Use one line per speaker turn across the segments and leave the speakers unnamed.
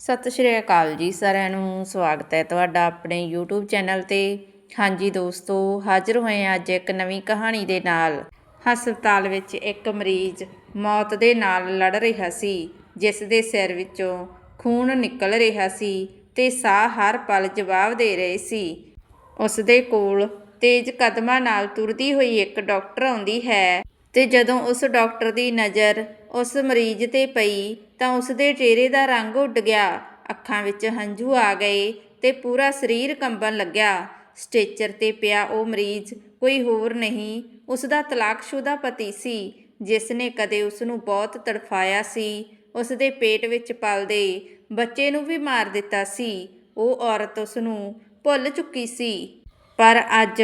ਸਤਿ ਸ਼੍ਰੀ ਅਕਾਲ ਜੀ ਸਾਰਿਆਂ ਨੂੰ, ਸਵਾਗਤ ਹੈ ਤੁਹਾਡਾ ਆਪਣੇ YouTube ਚੈਨਲ ਤੇ। ਹਾਂਜੀ ਦੋਸਤੋ, ਹਾਜ਼ਰ ਹੋਏ ਹਾਂ ਅੱਜ ਇੱਕ ਨਵੀਂ ਕਹਾਣੀ ਦੇ ਨਾਲ। ਹਸਪਤਾਲ ਵਿੱਚ ਇੱਕ ਮਰੀਜ਼ ਮੌਤ ਦੇ ਨਾਲ ਲੜ ਰਿਹਾ ਸੀ, ਜਿਸ ਦੇ ਸਿਰ ਵਿੱਚੋਂ ਖੂਨ ਨਿਕਲ ਰਿਹਾ ਸੀ ਤੇ ਸਾਹ ਹਰ ਪਲ ਜਵਾਬ ਦੇ ਰਹੇ ਸੀ। ਉਸ ਦੇ ਕੋਲ ਤੇਜ਼ ਕਦਮਾਂ ਨਾਲ ਤੁਰਦੀ ਹੋਈ ਇੱਕ ਡਾਕਟਰ ਆਉਂਦੀ ਹੈ ਤੇ ਜਦੋਂ ਉਸ ਡਾਕਟਰ ਦੀ ਨਜ਼ਰ ਉਸ ਮਰੀਜ਼ ਤੇ ਪਈ ਤਾਂ ਉਸ ਦੇ ਚਿਹਰੇ ਦਾ ਰੰਗ ਉੱਡ ਗਿਆ। ਅੱਖਾਂ ਵਿੱਚ ਹੰਝੂ ਆ ਗਏ ਤੇ ਪੂਰਾ ਸਰੀਰ ਕੰਬਣ ਲੱਗਿਆ। ਸਟੇਚਰ ਤੇ ਪਿਆ ਉਹ ਮਰੀਜ਼, ਕੋਈ ਹੋਰ ਨਹੀਂ। ਉਸ ਦਾ ਤਲਾਕਸ਼ੁਦਾ ਪਤੀ ਸੀ, ਜਿਸ ਨੇ ਕਦੇ ਉਸ ਨੂੰ ਬਹੁਤ ਤੜਫਾਇਆ ਸੀ। ਉਸ ਦੇ ਪੇਟ ਵਿੱਚ ਪਲਦੇ ਬੱਚੇ ਨੂੰ ਵੀ ਮਾਰ ਦਿੱਤਾ ਸੀ। ਉਹ ਔਰਤ ਉਸ ਨੂੰ ਭੁੱਲ ਚੁੱਕੀ ਸੀ। ਪਰ ਅੱਜ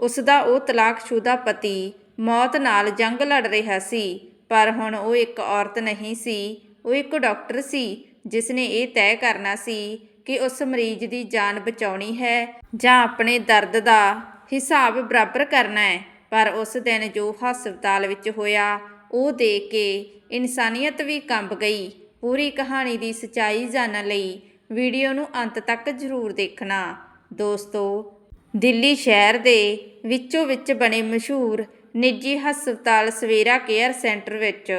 ਉਸ ਦਾ ਉਹ ਤਲਾਕਸ਼ੁਦਾ ਪਤੀ ਮੌਤ ਨਾਲ ਜੰਗ ਲੜ ਰਿਹਾ ਸੀ। ਪਰ ਹੁਣ ਉਹ ਇੱਕ ਔਰਤ ਨਹੀਂ ਸੀ। ਉਹ ਇੱਕ ਡਾਕਟਰ ਸੀ ਜਿਸ ਨੇ ਇਹ ਤੈਅ ਕਰਨਾ ਸੀ ਕਿ ਉਸ ਮਰੀਜ਼ ਦੀ ਜਾਨ ਬਚਾਉਣੀ ਹੈ ਜਾਂ ਆਪਣੇ ਦਰਦ ਦਾ ਹਿਸਾਬ ਬਰਾਬਰ ਕਰਨਾ ਹੈ। ਪਰ ਉਸ ਦਿਨ ਜੋ ਹਸਪਤਾਲ ਵਿੱਚ ਹੋਇਆ, ਉਹ ਦੇਖ ਕੇ ਇਨਸਾਨੀਅਤ ਵੀ ਕੰਬ ਗਈ। ਪੂਰੀ ਕਹਾਣੀ ਦੀ ਸਚਾਈ ਜਾਣਨ ਲਈ ਵੀਡੀਓ ਨੂੰ ਅੰਤ ਤੱਕ ਜ਼ਰੂਰ ਦੇਖਣਾ। ਦੋਸਤੋ, ਦਿੱਲੀ ਸ਼ਹਿਰ ਦੇ ਵਿੱਚੋਂ ਵਿੱਚ ਬਣੇ ਮਸ਼ਹੂਰ ਨਿੱਜੀ ਹਸਪਤਾਲ ਸਵੇਰਾ ਕੇਅਰ ਸੈਂਟਰ ਵਿੱਚ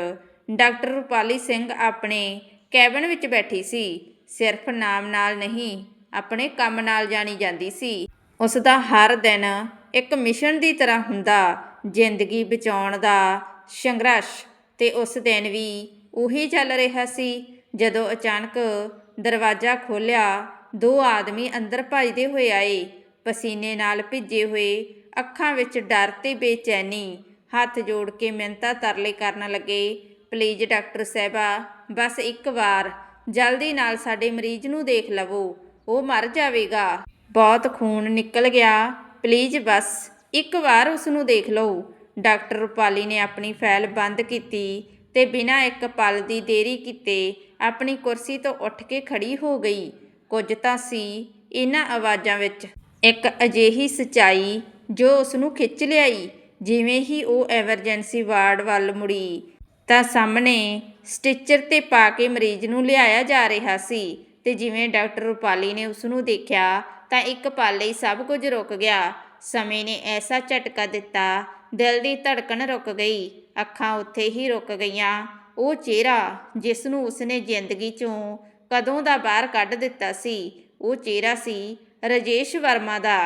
ਡਾਕਟਰ ਰੂਪਾਲੀ ਸਿੰਘ ਆਪਣੇ ਕੈਬਨ ਵਿੱਚ ਬੈਠੀ ਸੀ। ਸਿਰਫ ਨਾਮ ਨਾਲ ਨਹੀਂ, ਆਪਣੇ ਕੰਮ ਨਾਲ ਜਾਣੀ ਜਾਂਦੀ ਸੀ। ਉਸ ਦਾ ਹਰ ਦਿਨ ਇੱਕ ਮਿਸ਼ਨ ਦੀ ਤਰ੍ਹਾਂ ਹੁੰਦਾ, ਜ਼ਿੰਦਗੀ ਬਚਾਉਣ ਦਾ ਸੰਘਰਸ਼। ਤੇ ਉਸ ਦਿਨ ਵੀ ਉਹੀ ਚੱਲ ਰਿਹਾ ਸੀ, ਜਦੋਂ ਅਚਾਨਕ ਦਰਵਾਜ਼ਾ ਖੋਲ੍ਹਿਆ, ਦੋ ਆਦਮੀ ਅੰਦਰ ਭੱਜਦੇ ਹੋਏ ਆਏ। ਪਸੀਨੇ ਨਾਲ ਭਿੱਜੇ ਹੋਏ ਅੱਖਾਂ ਵਿੱਚ ਡਰ ਤੇ ਬੇਚੈਨੀ, ਹੱਥ ਜੋੜ ਕੇ ਮਿੰਤਾ ਤਰਲੇ ਕਰਨ ਲੱਗੇ। ਪਲੀਜ਼ ਡਾਕਟਰ ਸਾਹਿਬਾ, ਬਸ ਇੱਕ ਵਾਰ, ਜਲਦੀ ਨਾਲ ਸਾਡੇ ਮਰੀਜ਼ ਨੂੰ ਦੇਖ ਲਵੋ, ਉਹ ਮਰ ਜਾਵੇਗਾ। ਬਹੁਤ ਖੂਨ ਨਿਕਲ ਗਿਆ। ਪਲੀਜ਼ ਬਸ ਇੱਕ ਵਾਰ ਉਸ ਨੂੰ ਦੇਖ ਲਓ। ਡਾਕਟਰ ਰੂਪਾਲੀ ਨੇ ਆਪਣੀ ਫਾਈਲ ਬੰਦ ਕੀਤੀ ਤੇ ਬਿਨਾਂ ਇੱਕ ਪਲ ਦੀ ਦੇਰੀ ਕੀਤੇ ਆਪਣੀ ਕੁਰਸੀ ਤੋਂ ਉੱਠ ਕੇ ਖੜੀ ਹੋ ਗਈ। ਕੁਝ ਤਾਂ ਸੀ ਇਹਨਾਂ ਆਵਾਜ਼ਾਂ ਵਿੱਚ। ਇੱਕ ਅਜਿਹੀ ਸਚਾਈ ਜੋ ਉਸ ਨੂੰ ਖਿੱਚ ਲਿਆਈ, ਜਿਵੇਂ ਹੀ ਉਹ ਐਮਰਜੈਂਸੀ ਵਾਰਡ ਵੱਲ ਮੁੜੀ। ਤਾਂ ਸਾਹਮਣੇ ਸਟਿਚਰ ਤੇ ਪਾ ਕੇ ਮਰੀਜ਼ ਨੂੰ ਲਿਆਇਆ ਜਾ ਰਿਹਾ ਸੀ ਤੇ ਜਿਵੇਂ ਡਾਕਟਰ ਰੂਪਾਲੀ ਨੇ ਉਸ ਨੂੰ ਦੇਖਿਆ ਤਾਂ ਇੱਕ ਪਲ ਲਈ ਸਭ ਕੁਝ ਰੁਕ ਗਿਆ। ਸਮੇਂ ਨੇ ਐਸਾ ਝਟਕਾ ਦਿੱਤਾ, ਦਿਲ ਦੀ ਧੜਕਣ ਰੁਕ ਗਈ, ਅੱਖਾਂ ਉੱਥੇ ਹੀ ਰੁਕ ਗਈਆਂ। ਉਹ ਚਿਹਰਾ ਜਿਸ ਨੂੰ ਉਸਨੇ ਜ਼ਿੰਦਗੀ ਚੋਂ ਕਦੋਂ ਦਾ ਬਾਹਰ ਕੱਢ ਦਿੱਤਾ ਸੀ, ਉਹ ਚਿਹਰਾ ਸੀ ਰਜੇਸ਼ ਵਰਮਾ ਦਾ।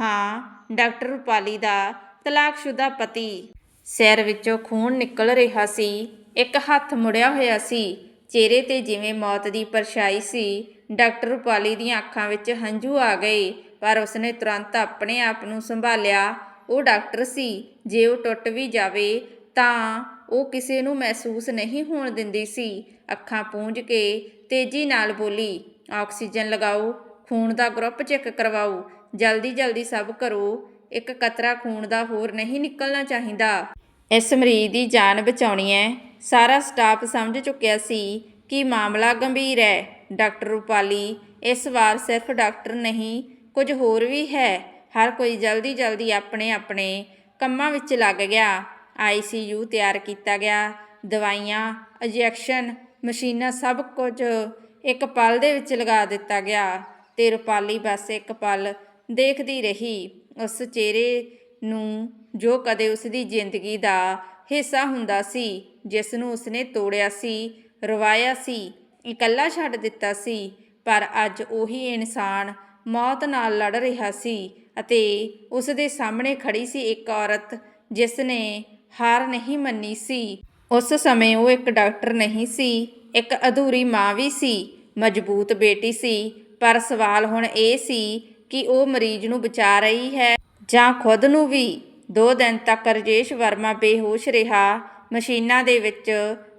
ਹਾਂ, ਡਾਕਟਰ ਰੂਪਾਲੀ ਦਾ ਤਲਾਕਸ਼ੁਦਾ ਪਤੀ। ਸਿਰ ਵਿੱਚੋਂ ਖੂਨ ਨਿਕਲ ਰਿਹਾ ਸੀ, ਇੱਕ ਹੱਥ ਮੁੜਿਆ ਹੋਇਆ ਸੀ, ਚਿਹਰੇ ਤੇ ਜਿਵੇਂ ਮੌਤ ਦੀ ਪਰਛਾਈ ਸੀ। ਡਾਕਟਰ ਰੂਪਾਲੀ ਦੀਆਂ ਅੱਖਾਂ ਵਿੱਚ ਹੰਝੂ ਆ ਗਏ, ਪਰ ਉਸਨੇ ਤੁਰੰਤ ਆਪਣੇ ਆਪ ਨੂੰ ਸੰਭਾਲਿਆ। ਉਹ ਡਾਕਟਰ ਸੀ, ਜੇ ਉਹ ਟੁੱਟ ਵੀ ਜਾਵੇ, ਤਾਂ ਉਹ ਕਿਸੇ ਨੂੰ ਮਹਿਸੂਸ ਨਹੀਂ ਹੋਣ ਦਿੰਦੀ ਸੀ। ਅੱਖਾਂ ਪੂੰਝ ਕੇ ਤੇਜ਼ੀ ਨਾਲ ਬੋਲੀ, ਆਕਸੀਜਨ ਲਗਾਓ, ਖੂਨ ਦਾ ਗਰੁੱਪ ਚੈੱਕ ਕਰਵਾਓ ਜਲਦੀ ਜਲਦੀ ਸਭ ਕਰੋ। ਇੱਕ ਕਤਰਾ ਖੂਨ ਦਾ ਹੋਰ ਨਹੀਂ ਨਿਕਲਣਾ ਚਾਹੀਦਾ। ਇਸ ਮਰੀਜ਼ ਦੀ ਜਾਨ ਬਚਾਉਣੀ ਹੈ ਸਾਰਾ ਸਟਾਫ ਸਮਝ ਚੁੱਕਿਆ ਸੀ ਕਿ ਮਾਮਲਾ ਗੰਭੀਰ ਹੈ ਡਾਕਟਰ ਰੂਪਾਲੀ, ਇਸ ਵਾਰ ਸਿਰਫ ਡਾਕਟਰ ਨਹੀਂ, ਕੁਝ ਹੋਰ ਵੀ ਹੈ। ਹਰ ਕੋਈ ਜਲਦੀ ਜਲਦੀ ਆਪਣੇ ਆਪਣੇ ਕੰਮਾਂ ਵਿੱਚ ਲੱਗ ਗਿਆ। ਆਈਸੀਯੂ ਤਿਆਰ ਕੀਤਾ ਗਿਆ। ਦਵਾਈਆਂ, ਇੰਜੈਕਸ਼ਨ, ਮਸ਼ੀਨਾਂ ਸਭ ਕੁਝ ਇੱਕ ਪਲ ਦੇ ਵਿੱਚ ਲਗਾ ਦਿੱਤਾ ਗਿਆ ਤੇ ਰੁਪਾਲੀ ਬਸ ਇੱਕ ਪਲ ਦੇਖਦੀ ਰਹੀ। ਉਸ ਚਿਹਰੇ ਨੂੰ ਜੋ ਕਦੇ ਉਸ ਦੀ ਜ਼ਿੰਦਗੀ ਦਾ ਹਿੱਸਾ ਹੁੰਦਾ ਸੀ ਜਿਸ ਨੂੰ ਉਸਨੇ ਤੋੜਿਆ ਸੀ, ਰਵਾਇਆ ਸੀ, ਇਕੱਲਾ ਛੱਡ ਦਿੱਤਾ ਸੀ, ਪਰ ਅੱਜ ਉਹੀ ਇਨਸਾਨ ਮੌਤ ਨਾਲ ਲੜ ਰਿਹਾ ਸੀ ਅਤੇ ਉਸ ਦੇ ਸਾਹਮਣੇ ਖੜੀ ਸੀ ਇੱਕ ਔਰਤ ਜਿਸ ਨੇ ਹਾਰ ਨਹੀਂ ਮੰਨੀ ਸੀ। ਉਸ ਸਮੇਂ ਉਹ ਇੱਕ ਡਾਕਟਰ ਨਹੀਂ ਸੀ, ਇੱਕ ਅਧੂਰੀ ਮਾਂ ਵੀ ਸੀ, ਮਜ਼ਬੂਤ ਬੇਟੀ ਸੀ, ਪਰ ਸਵਾਲ ਹੁਣ ਇਹ ਸੀ ਕਿ ਉਹ ਮਰੀਜ਼ ਨੂੰ ਬਚਾ ਰਹੀ ਹੈ ਜਾਂ ਖੁਦ ਨੂੰ ਵੀ। ਦੋ ਦਿਨ ਤੱਕ ਰਜੇਸ਼ ਵਰਮਾ ਬੇਹੋਸ਼ ਰਿਹਾ। ਮਸ਼ੀਨਾਂ ਦੇ ਵਿੱਚ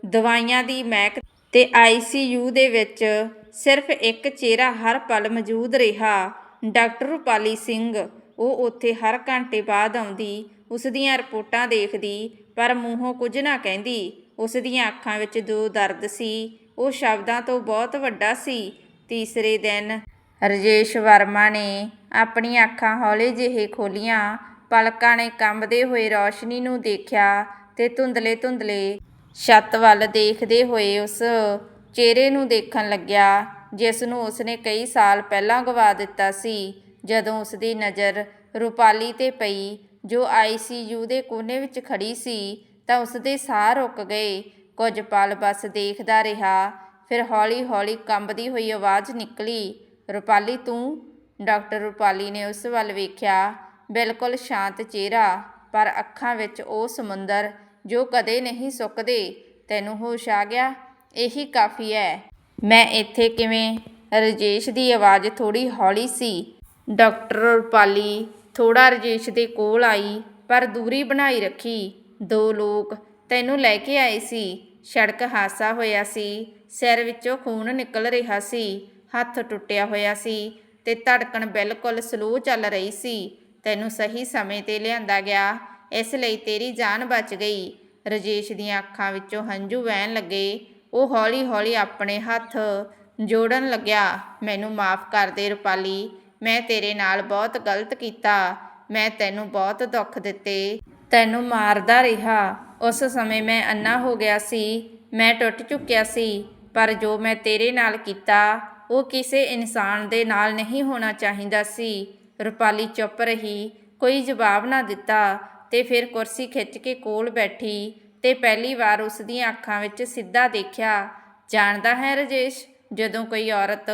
ਦਵਾਈਆਂ ਦੀ ਮਹਿਕ ਤੇ ਆਈਸੀਯੂ ਦੇ ਵਿੱਚ ਸਿਰਫ ਇੱਕ ਚਿਹਰਾ ਹਰ ਪਲ ਮੌਜੂਦ ਰਿਹਾ। ਡਾਕਟਰ ਰੂਪਾਲੀ ਸਿੰਘ, ਉਹ ਉੱਥੇ ਹਰ ਘੰਟੇ ਬਾਅਦ ਆਉਂਦੀ ਉਸ ਦੀਆਂ ਰਿਪੋਰਟਾਂ ਦੇਖਦੀ, ਪਰ ਮੂੰਹੋਂ ਕੁਝ ਨਾ ਕਹਿੰਦੀ। ਉਸ ਦੀਆਂ ਅੱਖਾਂ ਵਿੱਚ ਦੋ ਦਰਦ ਸੀ। ਉਹ ਸ਼ਬਦਾਂ ਤੋਂ ਬਹੁਤ ਵੱਡਾ ਸੀ। ਤੀਸਰੇ ਦਿਨ ਰਜੇਸ਼ ਵਰਮਾ ਨੇ ਆਪਣੀਆਂ ਅੱਖਾਂ ਹੌਲੇ ਜਿਹੇ ਖੋਲੀਆਂ। ਪਲਕਾਂ ਨੇ ਕੰਬਦੇ ਹੋਏ ਰੌਸ਼ਨੀ ਨੂੰ ਦੇਖਿਆ ਤੇ ਧੁੰਦਲੇ ਧੁੰਦਲੇ ਛੱਤ ਵੱਲ ਦੇਖਦੇ ਹੋਏ ਉਸ ਚਿਹਰੇ ਨੂੰ ਦੇਖਣ ਲੱਗਿਆ, ਜਿਸ ਨੂੰ ਉਸਨੇ ਕਈ ਸਾਲ ਪਹਿਲਾਂ ਗਵਾ ਦਿੱਤਾ ਸੀ। ਜਦੋਂ ਉਸਦੀ ਨਜ਼ਰ ਰੂਪਾਲੀ ਤੇ ਪਈ, ਜੋ ਆਈਸੀਯੂ ਦੇ ਕੋਨੇ ਵਿੱਚ ਖੜੀ ਸੀ, ਤਾਂ ਉਸਦੇ ਸਾਹ ਰੁਕ ਗਏ। ਕੁਝ ਪਲ ਬਸ ਦੇਖਦਾ ਰਿਹਾ, ਫਿਰ ਹੌਲੀ-ਹੌਲੀ ਕੰਬਦੀ ਹੋਈ ਆਵਾਜ਼ ਨਿਕਲੀ ਰੁਪਾਲੀ, ਤੂੰ? ਡਾਕਟਰ ਰੁਪਾਲੀ ਨੇ ਉਸ ਵੱਲ ਵੇਖਿਆ, ਬਿਲਕੁਲ ਸ਼ਾਂਤ ਚਿਹਰਾ, ਪਰ ਅੱਖਾਂ ਵਿੱਚ ਉਹ ਸਮੁੰਦਰ ਜੋ ਕਦੇ ਨਹੀਂ ਸੁੱਕਦੇ, ਤੈਨੂੰ ਹੋਸ਼ ਆ ਗਿਆ? ਇਹੀ ਕਾਫੀ ਹੈ ਮੈਂ ਇੱਥੇ ਕਿਵੇਂ? ਰਜੇਸ਼ ਦੀ ਆਵਾਜ਼ ਥੋੜੀ ਹੌਲੀ ਸੀ। ਡਾਕਟਰ ਰੁਪਾਲੀ ਥੋੜਾ ਰਜੇਸ਼ ਦੇ ਕੋਲ ਆਈ, ਪਰ ਦੂਰੀ ਬਣਾਈ ਰੱਖੀ। ਦੋ ਲੋਕ ਤੈਨੂੰ ਲੈ ਕੇ ਆਏ ਸੀ। ਸੜਕ ਹਾਸਾ ਹੋਇਆ ਸੀ। ਸਿਰ ਵਿੱਚੋਂ ਖੂਨ ਨਿਕਲ ਰਿਹਾ ਸੀ। ਹੱਥ ਟੁੱਟਿਆ ਹੋਇਆ ਸੀ ਤੇ ਧੜਕਣ ਬਿਲਕੁਲ ਸਲੋ ਚੱਲ ਰਹੀ ਸੀ। ਤੈਨੂੰ ਸਹੀ ਸਮੇਂ ਤੇ ਲਿਆਂਦਾ ਗਿਆ। ਇਸ ਲਈ ਤੇਰੀ ਜਾਨ ਬਚ ਗਈ। ਰਜੇਸ਼ ਦੀਆਂ ਅੱਖਾਂ ਵਿੱਚੋਂ ਹੰਝੂ ਵਹਿਣ ਲੱਗੇ। ਉਹ ਹੌਲੀ-ਹੌਲੀ ਆਪਣੇ ਹੱਥ ਜੋੜਨ ਲੱਗਿਆ। ਮੈਨੂੰ ਮਾਫ ਕਰ ਦੇ ਰੁਪਾਲੀ। ਮੈਂ ਤੇਰੇ ਨਾਲ ਬਹੁਤ ਗਲਤ ਕੀਤਾ। ਮੈਂ ਤੈਨੂੰ ਬਹੁਤ ਦੁੱਖ ਦਿੱਤੇ। ਤੈਨੂੰ ਮਾਰਦਾ ਰਿਹਾ। ਉਸ ਸਮੇਂ ਮੈਂ ਅੰਨਾ ਹੋ ਗਿਆ ਸੀ। ਮੈਂ ਟੁੱਟ ਚੁੱਕਿਆ ਸੀ। ਪਰ ਜੋ ਮੈਂ ਤੇਰੇ ਨਾਲ ਕੀਤਾ ਉਹ ਕਿਸੇ ਇਨਸਾਨ ਦੇ ਨਾਲ ਨਹੀਂ ਹੋਣਾ ਚਾਹੀਦਾ ਸੀ। ਰੁਪਾਲੀ ਚੁੱਪ ਰਹੀ, ਕੋਈ ਜਵਾਬ ਨਾ ਦਿੱਤਾ ਤੇ ਫਿਰ ਕੁਰਸੀ ਖਿੱਚ ਕੇ ਕੋਲ ਬੈਠੀ ਤੇ ਪਹਿਲੀ ਵਾਰ ਉਸ ਦੀਆਂ ਅੱਖਾਂ ਵਿੱਚ ਸਿੱਧਾ ਦੇਖਿਆ, ਜਾਣਦਾ ਹੈ ਰਜੇਸ਼, ਜਦੋਂ ਕੋਈ ਔਰਤ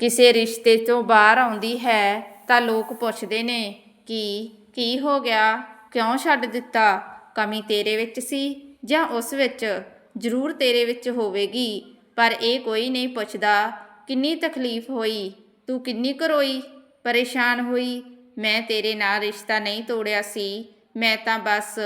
ਕਿਸੇ ਰਿਸ਼ਤੇ ਤੋਂ ਬਾਹਰ ਆਉਂਦੀ ਹੈ ਤਾਂ ਲੋਕ ਪੁੱਛਦੇ ਨੇ, ਕਿ, ਕੀ ਹੋ ਗਿਆ? ਕਿਉਂ ਛੱਡ ਦਿੱਤਾ? ਕਮੀ ਤੇਰੇ ਵਿੱਚ ਸੀ ਜਾਂ ਉਸ ਵਿੱਚ? ਜ਼ਰੂਰ ਤੇਰੇ ਵਿੱਚ ਹੋਵੇਗੀ। ਪਰ ਇਹ ਕੋਈ ਨਹੀਂ ਪੁੱਛਦਾ ਕਿੰਨੀ ਤਕਲੀਫ ਹੋਈ? ਤੂੰ ਕਿੰਨੀ ਕਰੋਈ ਪਰੇਸ਼ਾਨ ਹੋਈ? ਮੈਂ ਤੇਰੇ ਨਾਲ ਰਿਸ਼ਤਾ ਨਹੀਂ ਤੋੜਿਆ ਸੀ। ਮੈਂ ਤਾਂ ਬਸ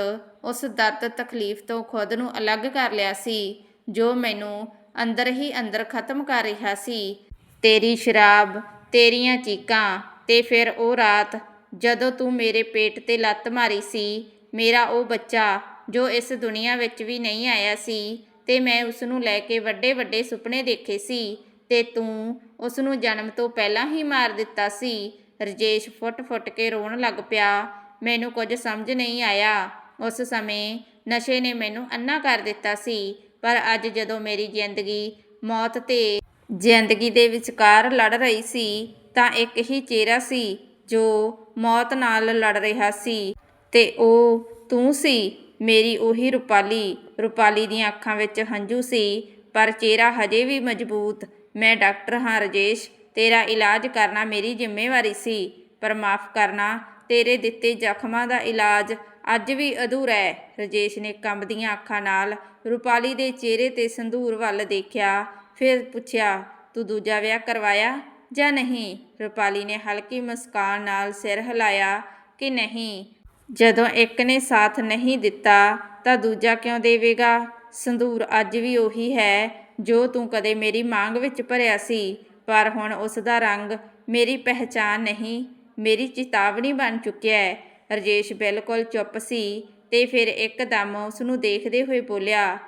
ਉਸ ਦਰਦ ਤਕਲੀਫ ਤੋਂ ਖੁਦ ਨੂੰ ਅਲੱਗ ਕਰ ਲਿਆ ਸੀ, ਜੋ ਮੈਨੂੰ ਅੰਦਰ ਹੀ ਅੰਦਰ ਖਤਮ ਕਰ ਰਿਹਾ ਸੀ। ਤੇਰੀ ਸ਼ਰਾਬ, ਤੇਰੀਆਂ ਚੀਕਾਂ ਤੇ ਫਿਰ ਉਹ ਰਾਤ ਜਦੋਂ ਤੂੰ ਮੇਰੇ ਪੇਟ ਤੇ ਲੱਤ ਮਾਰੀ ਸੀ, ਮੇਰਾ ਉਹ ਬੱਚਾ ਜੋ ਇਸ ਦੁਨੀਆ ਵਿੱਚ ਵੀ ਨਹੀਂ ਆਇਆ ਸੀ ਤੇ ਮੈਂ ਉਸ ਨੂੰ ਲੈ ਕੇ ਵੱਡੇ ਵੱਡੇ ਸੁਪਨੇ ਦੇਖੇ ਸੀ ਤੇ ਤੂੰ ਉਸ ਨੂੰ ਜਨਮ ਤੋਂ ਪਹਿਲਾਂ ਹੀ ਮਾਰ ਦਿੱਤਾ ਸੀ। ਰਜੇਸ਼ ਫੁੱਟ-ਫੁੱਟ ਕੇ ਰੋਣ ਲੱਗ ਪਿਆ। ਮੈਨੂੰ ਕੁਝ ਸਮਝ ਨਹੀਂ ਆਇਆ। ਉਸ ਸਮੇਂ ਨਸ਼ੇ ਨੇ ਮੈਨੂੰ ਅੰਨਾ ਕਰ ਦਿੱਤਾ ਸੀ। ਪਰ ਅੱਜ ਜਦੋਂ ਮੇਰੀ ਜ਼ਿੰਦਗੀ, ਮੌਤ ਤੇ ਜ਼ਿੰਦਗੀ ਦੇ ਵਿਚਕਾਰ ਲੜ ਰਹੀ ਸੀ, ਤਾਂ ਇੱਕ ਹੀ ਚਿਹਰਾ ਸੀ ਜੋ ਮੌਤ ਨਾਲ ਲੜ ਰਿਹਾ ਸੀ। ਤੇ ਉਹ ਤੂੰ ਸੀ। ਮੇਰੀ ਉਹੀ ਰੁਪਾਲੀ। ਰੁਪਾਲੀ ਦੀਆਂ ਅੱਖਾਂ ਵਿੱਚ ਹੰਝੂ ਸੀ। ਪਰ ਚਿਹਰਾ ਹਜੇ ਵੀ ਮਜ਼ਬੂਤ। ਮੈਂ ਡਾਕਟਰ ਹਾਂ ਰਜੇਸ਼, ਤੇਰਾ ਇਲਾਜ ਕਰਨਾ ਮੇਰੀ ਜ਼ਿੰਮੇਵਾਰੀ ਸੀ, ਪਰ ਮਾਫ ਕਰਨਾ, ਤੇਰੇ ਦਿੱਤੇ ਜ਼ਖਮਾਂ ਦਾ ਇਲਾਜ ਅੱਜ ਵੀ ਅਧੂਰਾ ਹੈ। ਰਜੇਸ਼ ਨੇ ਕੰਬਦੀਆਂ ਅੱਖਾਂ ਨਾਲ ਰੂਪਾਲੀ ਦੇ ਚਿਹਰੇ ਤੇ ਸੰਧੂਰ ਵੱਲ ਦੇਖਿਆ, ਫਿਰ ਪੁੱਛਿਆ, ਤੂੰ ਦੂਜਾ ਵਿਆਹ ਕਰਵਾਇਆ ਜਾਂ ਨਹੀਂ? ਰੂਪਾਲੀ ਨੇ ਹਲਕੀ ਮੁਸਕਾਨ ਨਾਲ ਸਿਰ ਹਿਲਾਇਆ ਕਿ ਨਹੀਂ। ਜਦੋਂ ਇੱਕ ਨੇ ਸਾਥ ਨਹੀਂ ਦਿੱਤਾ ਤਾਂ ਦੂਜਾ ਕਿਉਂ ਦੇਵੇਗਾ? ਸੰਧੂਰ ਅੱਜ ਵੀ ਉਹੀ ਹੈ ਜੋ ਤੂੰ ਕਦੇ ਮੇਰੀ ਮੰਗ ਵਿੱਚ ਭਰਿਆ ਸੀ, ਪਰ ਹੁਣ ਉਸ ਦਾ ਰੰਗ ਮੇਰੀ ਪਹਿਚਾਨ ਨਹੀਂ, ਮੇਰੀ ਚੇਤਾਵਨੀ ਬਣ ਚੁੱਕਿਆ ਹੈ। ਰਜੇਸ਼ ਬਿਲਕੁਲ ਚੁੱਪ ਸੀ ਤੇ ਫਿਰ ਇੱਕਦਮ ਉਸ ਨੂੰ ਦੇਖਦੇ ਹੋਏ ਬੋਲਿਆ,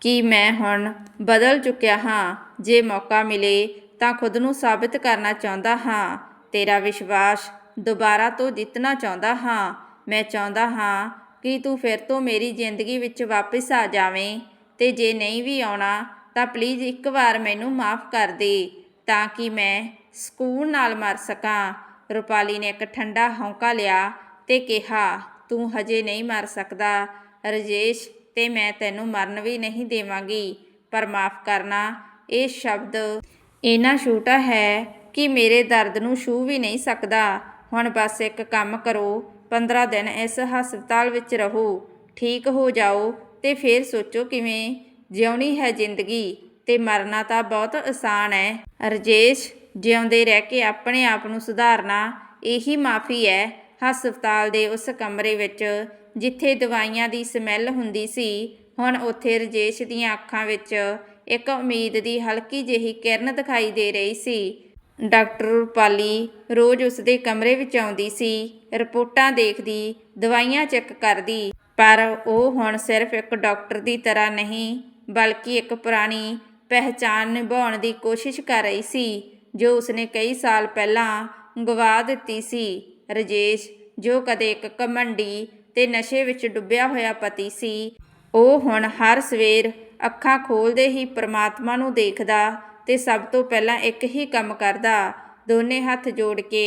ਕਿ ਮੈਂ ਹੁਣ ਬਦਲ ਚੁੱਕਿਆ ਹਾਂ? ਜੇ ਮੌਕਾ ਮਿਲੇ ਤਾਂ ਖੁਦ ਨੂੰ ਸਾਬਿਤ ਕਰਨਾ ਚਾਹੁੰਦਾ ਹਾਂ। ਤੇਰਾ ਵਿਸ਼ਵਾਸ ਦੁਬਾਰਾ ਤੋਂ ਜਿੱਤਣਾ ਚਾਹੁੰਦਾ ਹਾਂ। ਮੈਂ ਚਾਹੁੰਦਾ ਹਾਂ ਕਿ ਤੂੰ ਫਿਰ ਤੋਂ ਮੇਰੀ ਜ਼ਿੰਦਗੀ ਵਿੱਚ ਵਾਪਸ ਆ ਜਾਵੇਂ ਤੇ ਜੇ ਨਹੀਂ ਵੀ ਆਉਣਾ ਤਾਂ ਪਲੀਜ਼ ਇੱਕ ਵਾਰ ਮੈਨੂੰ ਮਾਫ ਕਰ ਦੇ ਤਾਂ ਕਿ ਮੈਂ ਸਕੂਨ ਨਾਲ ਮਰ ਸਕਾਂ। ਰੁਪਾਲੀ ਨੇ ਇੱਕ ਠੰਡਾ ਹੌਂਕਾ ਲਿਆ ਤੇ ਕਿਹਾ, ਤੂੰ ਹਜੇ ਨਹੀਂ ਮਰ ਸਕਦਾ, ਰਜੇਸ਼, ਤੇ ਮੈਂ ਤੈਨੂੰ ਮਰਨ ਵੀ ਨਹੀਂ ਦੇਵਾਂਗੀ, ਪਰ ਮਾਫ ਕਰਨਾ ਇਹ ਸ਼ਬਦ ਇੰਨਾ ਛੋਟਾ ਹੈ ਕਿ ਮੇਰੇ ਦਰਦ ਨੂੰ ਛੂ ਵੀ ਨਹੀਂ ਸਕਦਾ। ਹੁਣ ਬਸ ਇੱਕ ਕੰਮ ਕਰੋ 15 ਦਿਨ ਇਸ ਹਸਪਤਾਲ ਵਿੱਚ ਰਹੋ, ਠੀਕ ਹੋ ਜਾਓ ਤੇ ਫਿਰ ਸੋਚੋ ਕਿਵੇਂ ਜਿਉਣੀ ਹੈ ਜ਼ਿੰਦਗੀ ਤੇ ਮਰਨਾ ਤਾਂ ਬਹੁਤ ਆਸਾਨ ਹੈ। ਰਜੇਸ਼, ਜਿਉਂਦੇ ਰਹਿ ਕੇ ਆਪਣੇ ਆਪ ਨੂੰ ਸੁਧਾਰਨਾ ਇਹੀ ਮਾਫੀ ਹੈ। ਹਸਪਤਾਲ ਦੇ ਉਸ ਕਮਰੇ ਵਿੱਚ ਜਿੱਥੇ ਦਵਾਈਆਂ ਦੀ ਸਮੈਲ ਹੁੰਦੀ ਸੀ, ਹੁਣ ਉੱਥੇ ਰਜੇਸ਼ ਦੀਆਂ ਅੱਖਾਂ ਵਿੱਚ ਇੱਕ ਉਮੀਦ ਦੀ ਹਲਕੀ ਜਿਹੀ ਕਿਰਨ ਦਿਖਾਈ ਦੇ ਰਹੀ ਸੀ। ਡਾਕਟਰ ਰੂਪਾਲੀ ਰੋਜ਼ ਉਸ ਦੇ ਕਮਰੇ ਵਿੱਚ ਆਉਂਦੀ ਸੀ, ਰਿਪੋਰਟਾਂ ਦੇਖਦੀ, ਦਵਾਈਆਂ ਚੈੱਕ ਕਰਦੀ, ਪਰ ਉਹ ਹੁਣ ਸਿਰਫ ਇੱਕ ਡਾਕਟਰ ਦੀ ਤਰ੍ਹਾਂ ਨਹੀਂ ਬਲਕਿ ਇੱਕ ਪੁਰਾਣੀ ਪਹਿਚਾਨ ਨਿਭਾਉਣ ਦੀ ਕੋਸ਼ਿਸ਼ ਕਰ ਰਹੀ ਸੀ, ਜੋ ਉਸਨੇ ਕਈ ਸਾਲ ਪਹਿਲਾਂ ਗਵਾ ਦਿੱਤੀ ਸੀ। ਰਜੇਸ਼, ਜੋ ਕਦੇ ਇੱਕ ਕਮੰਡੀ ਤੇ ਨਸ਼ੇ ਵਿੱਚ ਡੁੱਬਿਆ ਹੋਇਆ ਪਤੀ ਸੀ, ਉਹ ਹੁਣ ਹਰ ਸਵੇਰ ਅੱਖਾਂ ਖੋਲਦੇ ਹੀ ਪ੍ਰਮਾਤਮਾ ਨੂੰ ਦੇਖਦਾ ਤੇ ਸਭ ਤੋਂ ਪਹਿਲਾਂ ਇੱਕ ਹੀ ਕੰਮ ਕਰਦਾ, ਦੋਨੇ ਹੱਥ ਜੋੜ ਕੇ